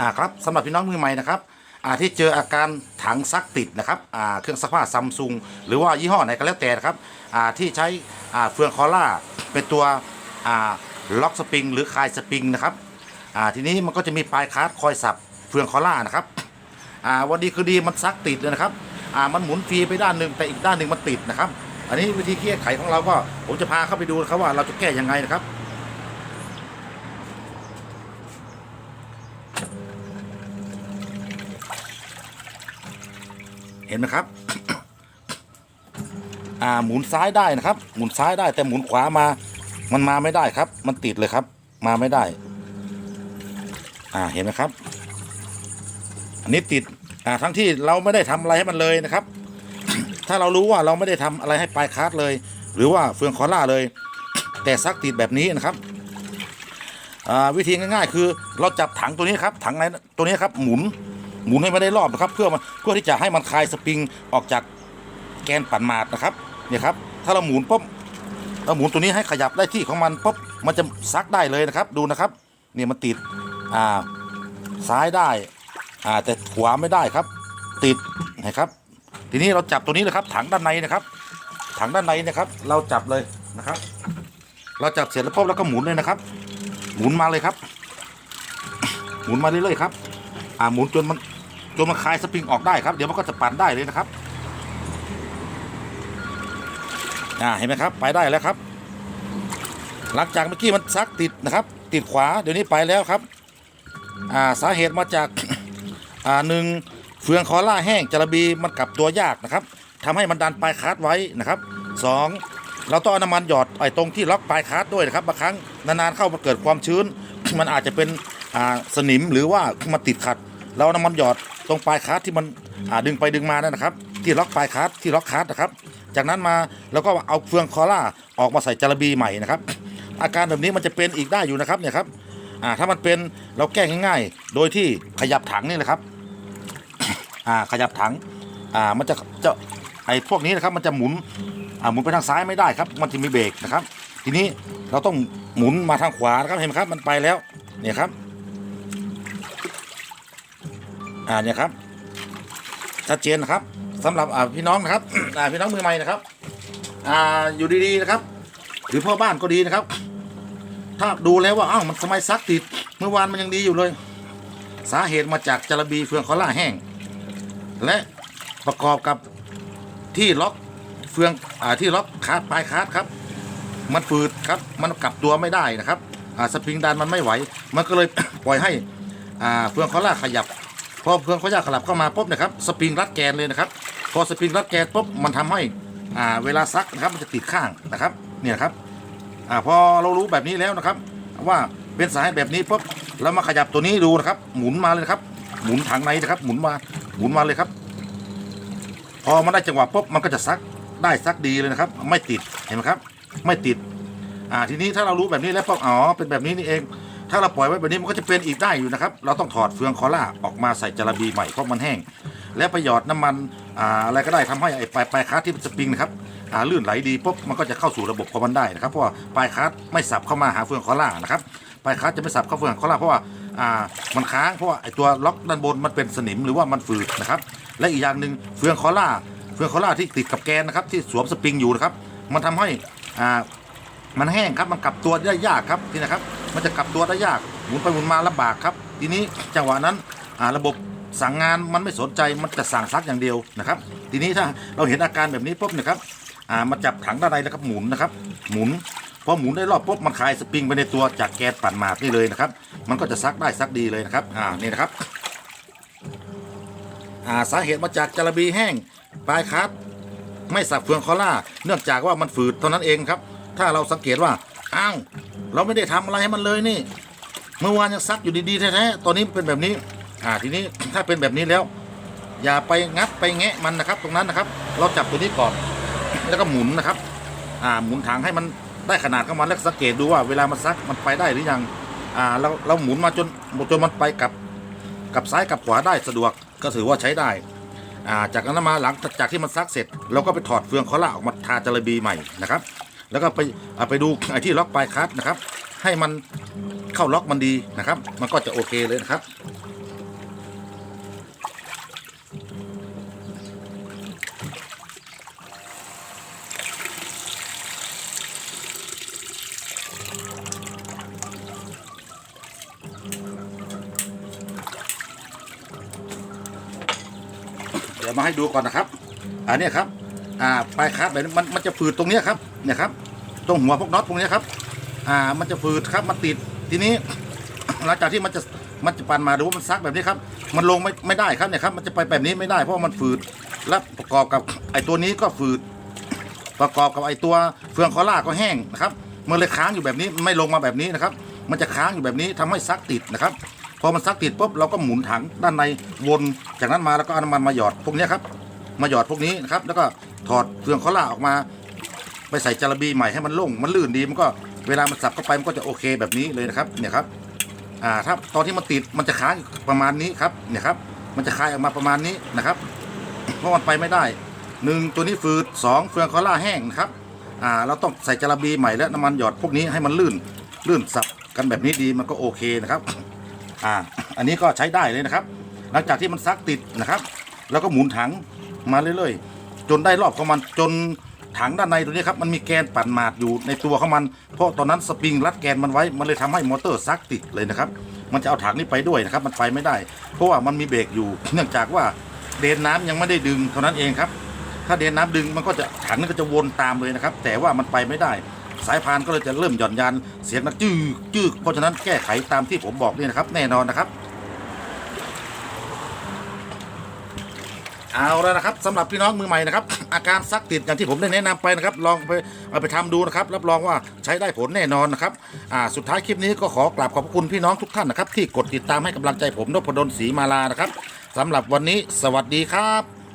อ่าครับสำหรับพี่น้องมือใหม่นะครับอ่าที่เจออาการถังซักติดนะครับอ่าเครื่องซักผ้าซัมซุงหรือว่ายี่ห้อไหนก็แล้วแต่นะครับอ่าที่ใช้อ่าเฟืองคอล่าเป็นตัวอ่าล็อกสปริงหรือคลายสปริงนะครับอ่าทีนี้มันก็จะมีปลายคาร์ดคอยสับเฟืองคอล่านะครับอ่าวันดีคือดีมันซักติดเลยนะครับอ่ามันหมุนฟรีไปด้านหนึ่งแต่อีกด้านหนึ่งมันติดนะครับ อันนี้วิธีแก้ไขของเราก็ผมจะพาเข้าไปดูนะครับว่าเราจะแก้ยังไงนะครับ เห็นไหมครับ อ่าหมุนซ้ายได้นะครับ หมุนซ้ายได้แต่หมุนขวามา มันมาไม่ได้ครับ มันติดเลยครับ มาไม่ได้ อ่าเห็นไหมครับ อันนี้ติดอ่าทั้งที่เราไม่ได้ทำอะไรให้มันเลยนะครับ ถ้าเรารู้ว่าเราไม่ได้ทำอะไรให้ปลายคาร์ดเลย หรือว่าเฟืองคอล่าเลย แต่ซักติดแบบนี้นะครับอ่าวิธีง่ายๆ คือเราจับถังตัวนี้ครับถังในตัวนี้ครับหมุน หมุนให้มันได้รอบนะครับ เพื่อมันเพื่อที่จะให้มันคลายสปริงออกจากแกนปั่นมาดนะครับเนี่ยครับ ถ้าเราหมุนปุ๊บเราหมุนตัวนี้ให้ขยับได้ที่ของมันปุ๊บมันจะซักได้เลยนะครับดูนะครับเนี่ยมันติดอ่าซ้ายได้อ่าแต่ขวาไม่ได้ครับ ติดนะครับ ทีนี้เราจับตัวนี้เลยครับ ถังด้านในนะครับ ถังด้านในนะครับ เราจับเลยนะครับ เราจับเสร็จแล้วปุ๊บแล้วก็หมุนเลยนะครับ หมุนมาเลยครับ หมุนมาเรื่อยๆครับ อ่าหมุนจนมัน จนมันคลายสปริงออกได้ครับ เดี๋ยวมันก็จะปั่นได้เลยนะครับอ่าเห็นไหมครับ ไปได้แล้วครับ หลังจากเมื่อกี้มันซักติดนะครับ ติดขวาเดี๋ยวนี้ไปแล้วครับอ่าสาเหตุมาจากอ่าหนึ่งเฟืองคอล่าแห้งจระบีมันกลับตัวยากนะครับทำให้มันดันปลายคาดไว้นะครับสองเราต้องเอาน้ำมันหยอดไอ้ตรงที่ล็อกปลายคาดด้วยนะครับบางครั้งนานๆเข้ามาเกิดความชื้น มันอาจจะเป็นอ่าสนิมหรือว่ามันติดขัด เราน้ำมันหยอดตรงปลายคาร์ดที่มันดึงไปดึงมานั่นนะครับ ที่ล็อกปลายคาร์ดที่ล็อกคาร์ดนะครับ จากนั้นมาเราก็เอาเฟืองคอล่าออกมาใส่จารบีใหม่นะครับ อาการแบบนี้มันจะเป็นอีกได้อยู่นะครับเนี่ยครับถ้ามันเป็นเราแก้ง่ายๆ โดยที่ขยับถังนี่แหละครับขยับถังมันจะจะไอ้พวกนี้นะครับมันจะหมุนหมุนไปทางซ้ายไม่ได้ครับ มันจะมีเบรกนะครับ ทีนี้เราต้องหมุนมาทางขวานะครับเห็นไหมครับมันไปแล้วเนี่ยครับ อ่าเนี่ยครับชัดเจนนะครับสำหรับอ่าพี่น้องนะครับ อ่าพี่น้องมือใหม่นะครับ อ่าอยู่ดีๆนะครับ หรือพ่อบ้านก็ดีนะครับ ถ้าดูแล้วว่าอ้าวมันทำไมซักติดเมื่อวานมันยังดีอยู่เลย สาเหตุมาจากจระบีเฟืองคอล่าแห้ง และประกอบกับที่ล็อกเฟืองอาที่ล็อกคาดปลายคาดครับ มันฝืดครับ มันกลับตัวไม่ได้นะครับอ่าสปริงดันมันไม่ไหว มันก็เลยปล่อยให้อ่าเฟืองคอล่าขยับ พอเฟืองคอล่าขยับเข้ามาปุ๊บนะครับสปริงรัดแกนเลยนะครับ พอสปริงรัดแกนปุ๊บมันทำให้อ่าเวลาซักนะครับมันจะติดข้างนะครับเนี่ยครับอ่าพอเรารู้แบบนี้แล้วนะครับ ว่าเป็นสาเหตุแบบนี้ปุ๊บเรามาขยับตัวนี้ดูนะครับ หมุนมาเลยครับ หมุนถังในนะครับ หมุนมาหมุนมาเลยครับ พอมันได้จังหวะปุ๊บมันก็จะซักได้ซักดีเลยนะครับ ไม่ติดเห็นไหมครับ ไม่ติดอ่าทีนี้ถ้าเรารู้แบบนี้แล้วปุ๊บอ๋อเป็นแบบนี้นี่เอง ถ้าเราปล่อยไว้แบบนี้มันก็จะเป็นอีกได้อยู่นะครับ เราต้องถอดเฟืองคอล่าออกมาใส่จระบีใหม่เพราะมันแห้ง แล้วไปหยอดน้ำมันอ่าอะไรก็ได้ทำให้ไอ้ปลายปลายคาร์ทที่เป็นสปริงนะครับอ่าลื่นไหลดีปุ๊บมันก็จะเข้าสู่ระบบของมันได้นะครับเพราะว่าปลายคาร์ทไม่สับเข้ามาหาเฟืองคอล่านะครับปลายคาร์ทจะไม่สับเข้าเฟืองคอล่าเพราะว่าอ่ามันค้างเพราะว่าไอ้ตัวล็อกด้านบนมันเป็นสนิมหรือว่ามันฝืดนะครับ และอีกอย่างหนึ่งเฟืองคอล่าเฟืองคอล่าที่ติดกับแกนนะครับที่สวมสปริงอยู่นะครับมันทำให้อ่ามันแห้งครับมันกลับตัวได้ยากครับที่นะครับ มันจะกลับตัวได้ยากหมุนไปหมุนมาลำบากครับ ทีนี้จังหวะนั้นระบบสั่งงานมันไม่สนใจมันจะสั่งซักอย่างเดียวนะครับ ทีนี้ถ้าเราเห็นอาการแบบนี้ปุ๊บนะครับมาจับถังด้านในแล้วครับหมุนนะครับ หมุนพอหมุนได้รอบปุ๊บมันคลายสปริงไปในตัวจากแกนปั่นหมากนี่เลยนะครับ มันก็จะซักได้ซักดีเลยนะครับอ่านี่นะครับอ่าสาเหตุมาจากจระบีแห้งปลายคัดไม่สับเฟืองคอล่า เนื่องจากว่ามันฝืดเท่านั้นเองครับ ถ้าเราสังเกตว่าอ้าว เราไม่ได้ทำอะไรให้มันเลยนี่ เมื่อวานยังซักอยู่ดีๆแท้ๆตอนนี้เป็นแบบนี้ อ่าทีนี้ถ้าเป็นแบบนี้แล้ว อย่าไปงัดไปแงะมันนะครับ ตรงนั้นนะครับ เราจับตัวนี้ก่อน แล้วก็หมุนนะครับ อ่าหมุนถังให้มันได้ขนาดเข้ามาแล้วสังเกตดูว่าเวลามันซักมันไปได้หรือยังอ่าเราเราหมุนมาจนจนมันไปกับกับซ้ายกับขวาได้สะดวกก็ถือว่าใช้ได้อ่าจากนั้นมาหลังจากที่มันซักเสร็จ เราก็ไปถอดเฟืองคอล่าออกมาทาจระบีใหม่นะครับ แล้วก็ไปไปดูไอ้ที่ล็อกปลายคัสนะครับ ให้มันเข้าล็อกมันดีนะครับ มันก็จะโอเคเลยนะครับเดี๋ยวมาให้ดูก่อนนะครับ อันนี้ครับ อ่าปลายคัสแบบมันมันจะฝืดตรงนี้ครับเนี่ยครับ ตรงหัวพวกน็อตตรงเนี้ครับ อ่า มันจะฝืดครับ มันติด ทีนี้ หลังจากที่มันจะ มันจะปั่นมาดูว่ามันซักแบบนี้ครับ มันลงไม่ ไม่ได้ครับเนี่ยครับ มันจะไปแบบนี้ไม่ได้ เพราะว่ามันฝืด และประกอบกับไอ้ตัวนี้ก็ฝืด ประกอบกับไอ้ตัวเฟืองคอล่าก็แห้งนะครับ มันเลยค้างอยู่แบบนี้ไม่ลงมาแบบนี้นะครับ มันจะค้างอยู่แบบนี้ทำให้ซักติดนะครับ พอมันซักติดปุ๊บเราก็หมุนถังด้านในวนจากนั้นมาแล้วก็เอาน้ำมันมาหยอดพวกนี้ครับ มาหยอดพวกนี้นะครับ แล้วก็ถอดเฟืองคอล่าออกมา ไปใส่จาระบีใหม่ให้มันโล่งมันลื่นดีมันก็เวลามันสับเข้าไปมันก็จะโอเคแบบนี้เลยนะครับเนี่ยครับอ่าถ้าตอนที่มันติดมันจะค้างอยู่ประมาณนี้ครับเนี่ยครับมันจะคายออกมาประมาณนี้นะครับเพราะมันไปไม่ได้หนึ่งตัวนี้ฝืดสองเฟืองคอล่าแห้งนะครับอ่าเราต้องใส่จาระบีใหม่และน้ำมันหยอดพวกนี้ให้มันลื่นลื่นสับกันแบบนี้ดีมันก็โอเคนะครับอ่าอันนี้ก็ใช้ได้เลยนะครับ หลังจากที่มันซักติดนะครับ แล้วก็หมุนถังมาเรื่อยๆ จนได้รอบของมันจน ถังด้านในตัวนี้ครับมันมีแกนปั่นหมาดอยู่ในตัวของมัน เพราะตอนนั้นสปริงรัดแกนมันไว้มันเลยทำให้มอเตอร์ซักติดเลยนะครับมันจะเอาถังนี้ไปด้วยนะครับมันไปไม่ได้ เพราะว่ามันมีเบรกอยู่ เนื่องจากว่าเดนน้ำยังไม่ได้ดึงเท่านั้นเองครับ ถ้าเดนน้ำดึงมันก็จะถังนั้นก็จะวนตามเลยนะครับ แต่ว่ามันไปไม่ได้ สายพานก็เลยจะเริ่มหย่อนยานเสียงนักจื้อจื้อเพราะฉะนั้นแก้ไขตามที่ผมบอกนี่นะครับ แน่นอนนะครับ เอาแล้วนะครับสำหรับพี่น้องมือใหม่นะครับ อาการซักติดอย่างที่ผมได้แนะนำไปนะครับ ลองไปเอาไปทำดูนะครับรับรองว่าใช้ได้ผลแน่นอนนะครับอ่าสุดท้ายคลิปนี้ก็ขอกราบขอบพระคุณพี่น้องทุกท่านนะครับที่กดติดตามให้กำลังใจผมนพดลศรีมาลานะครับสำหรับวันนี้สวัสดีครับ